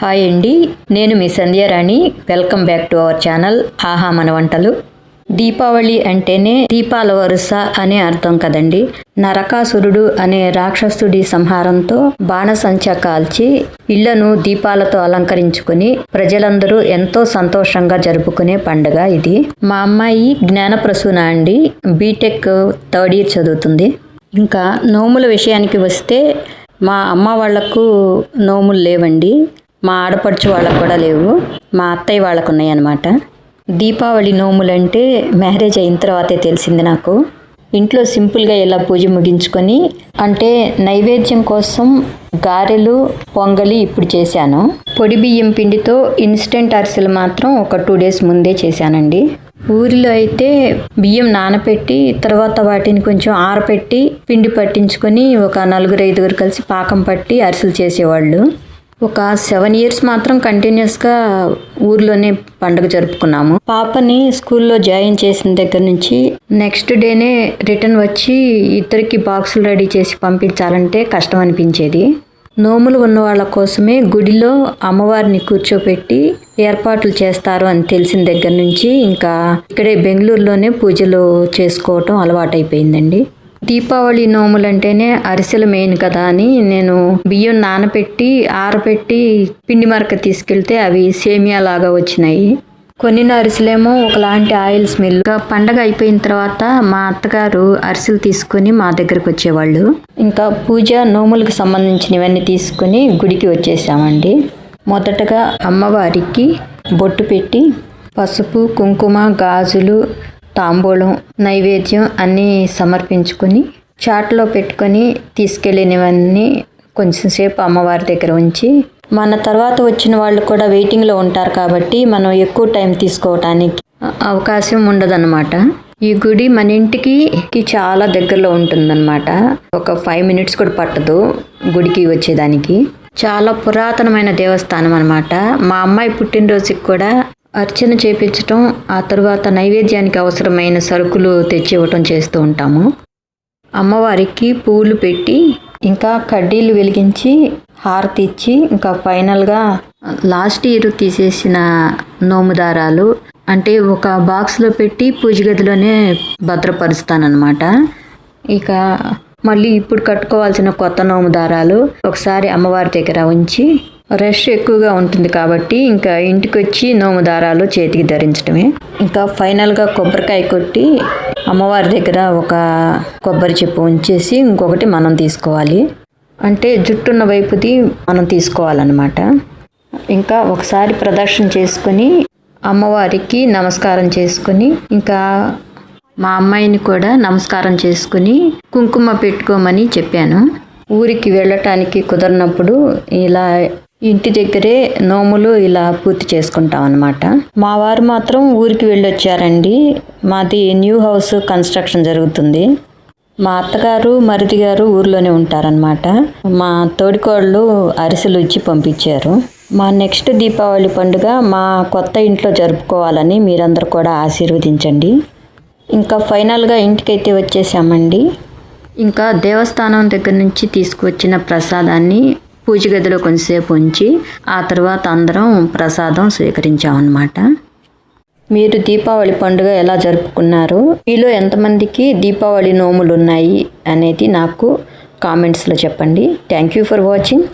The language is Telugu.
హాయ్ అండి నేను మీ Sandhyarani welcome back to our channel Aaha Mana Vantalu. Deepavali అంటేనే దీపాల వరుస అనే అర్థం కదండి. నరకాసురుడు అనే రాక్షసుడి సంహారంతో బాణసంచ కాల్చి ఇళ్ళను దీపాలతో అలంకరించుకుని ప్రజలందరూ ఎంతో సంతోషంగా జరుపుకునే పండుగ ఇది. మా అమ్మాయి జ్ఞానప్రసూన అండి బీటెక్ థర్డ్ ఇయర్ చదువుతుంది. ఇంకా నోముల విషయానికి వస్తే మా అమ్మ వాళ్ళకు నోములు లేవండి. మా ఆడపడుచు వాళ్ళకు కూడా లేవు. మా అత్తయ్య వాళ్ళకు ఉన్నాయి అన్నమాట దీపావళి నోములంటే మ్యారేజ్ అయిన తర్వాతే తెలిసింది నాకు. ఇంట్లో సింపుల్గా ఇలా పూజ ముగించుకొని అంటే నైవేద్యం కోసం గారెలు పొంగలి ఇప్పుడు చేశాను. పొడి బియ్యం పిండితో ఇన్స్టెంట్ అరిసెలు మాత్రం ఒక టూ డేస్ ముందే చేశానండి. ఊరిలో అయితే బియ్యం నానపెట్టి తర్వాత వాటిని కొంచెం ఆరపెట్టి పిండి పట్టించుకొని ఒక నలుగురు ఐదుగురు కలిసి పాకం పట్టి అరిసెలు చేసేవాళ్ళు. ఒక సెవెన్ ఇయర్స్ మాత్రం కంటిన్యూస్గా ఊర్లోనే పండుగ జరుపుకున్నాము. పాపని స్కూల్లో జాయిన్ చేసిన దగ్గర నుంచి నెక్స్ట్ డేనే రిటర్న్ వచ్చి ఇద్దరికి బాక్సులు రెడీ చేసి పంపించాలంటే కష్టం అనిపించేది. నోములు ఉన్న వాళ్ళ కోసమే గుడిలో అమ్మవారిని కూర్చోపెట్టి ఏర్పాట్లు చేస్తారు అని తెలిసిన దగ్గర నుంచి ఇంకా ఇక్కడే బెంగళూరులోనే పూజలు చేసుకోవటం అలవాటైపోయిందండి. దీపావళి నోములంటేనే అరిసెలు మెయిన్ కదా అని నేను బియ్యం నానపెట్టి ఆరపెట్టి పిండి మరక తీసుకెళ్తే అవి సేమియా లాగా వచ్చినాయి. కొన్ని అరిసెలేమో ఒకలాంటి ఆయిల్ స్మెల్. పండగ అయిపోయిన తర్వాత మా అత్తగారు అరిసెలు తీసుకుని మా దగ్గరకు వచ్చేవాళ్ళు. ఇంకా పూజ నోములకు సంబంధించినవన్నీ తీసుకుని గుడికి వచ్చేసామండి. మొదటగా అమ్మవారికి బొట్టు పెట్టి పసుపు కుంకుమ గాజులు తాంబూలం నైవేద్యం అన్నీ సమర్పించుకొని చాట్లో పెట్టుకొని తీసుకెళ్ళినవన్నీ కొంచెంసేపు అమ్మవారి దగ్గర ఉంచి మన తర్వాత వచ్చిన వాళ్ళు కూడా వెయిటింగ్లో ఉంటారు కాబట్టి మనం ఎక్కువ టైం తీసుకోవటానికి అవకాశం ఉండదన్నమాట. ఈ గుడి మన ఇంటికి చాలా దగ్గరలో ఉంటుందన్నమాట. ఒక ఫైవ్ మినిట్స్ కూడా పట్టదు గుడికి వచ్చేదానికి. చాలా పురాతనమైన దేవస్థానం అనమాట మా అమ్మాయి పుట్టినరోజుకి కూడా అర్చన చేపించటం ఆ తరువాత నైవేద్యానికి అవసరమైన సరుకులు తెచ్చి ఇవ్వటం చేస్తూ ఉంటాము. అమ్మవారికి పూలు పెట్టి ఇంకా కడ్డీలు వెలిగించి హారతి ఇచ్చి ఇంకా ఫైనల్గా లాస్ట్ ఇయర్ తీసేసిన నోముదారాలు అంటే ఒక బాక్స్లో పెట్టి పూజ గదిలోనే భద్రపరుస్తానమాట ఇక మళ్ళీ ఇప్పుడు కట్టుకోవాల్సిన కొత్త నోము దారాలు ఒకసారి అమ్మవారి దగ్గర ఉంచి రష్ ఎక్కువగా ఉంటుంది కాబట్టి ఇంకా ఇంటికి వచ్చి నోము దారాలు చేతికి ధరించడమే. ఇంకా ఫైనల్గా కొబ్బరికాయ కొట్టి అమ్మవారి దగ్గర ఒక కొబ్బరి చెప్పు ఉంచేసి ఇంకొకటి మనం తీసుకోవాలి. అంటే జుట్టున్న వైపుది మనం తీసుకోవాలన్నమాట. ఇంకా ఒకసారి ప్రదర్శన చేసుకొని అమ్మవారికి నమస్కారం చేసుకొని ఇంకా మా అమ్మాయిని కూడా నమస్కారం చేసుకుని కుంకుమ పెట్టుకోమని చెప్పాను. ఊరికి వెళ్ళటానికి కుదరినప్పుడు ఇలా ఇంటి దగ్గరే నోములు ఇలా పూర్తి చేసుకుంటాం అనమాట మా వారు మాత్రం ఊరికి వెళ్ళొచ్చారండి. మాది న్యూ హౌస్ కన్స్ట్రక్షన్ జరుగుతుంది. మా అత్తగారు మరిది గారు ఊర్లోనే ఉంటారనమాట మా తోడికోళ్ళు అరిసెలు ఇచ్చి పంపించారు. మా నెక్స్ట్ దీపావళి పండుగ మా కొత్త ఇంట్లో జరుపుకోవాలని మీరందరూ కూడా ఆశీర్వదించండి. ఇంకా ఫైనల్గా ఇంటికైతే వచ్చేసామండి. ఇంకా దేవస్థానం దగ్గర నుంచి తీసుకువచ్చిన ప్రసాదాన్ని పూజ గదిలో కొంచెంసేపు ఉంచి ఆ తర్వాత అందరం ప్రసాదం స్వీకరించామన్నమాట. మీరు దీపావళి పండుగ ఎలా జరుపుకున్నారు? మీలో ఎంతమందికి దీపావళి నోములు ఉన్నాయి అనేది నాకు కామెంట్స్లో చెప్పండి. Thank you for watching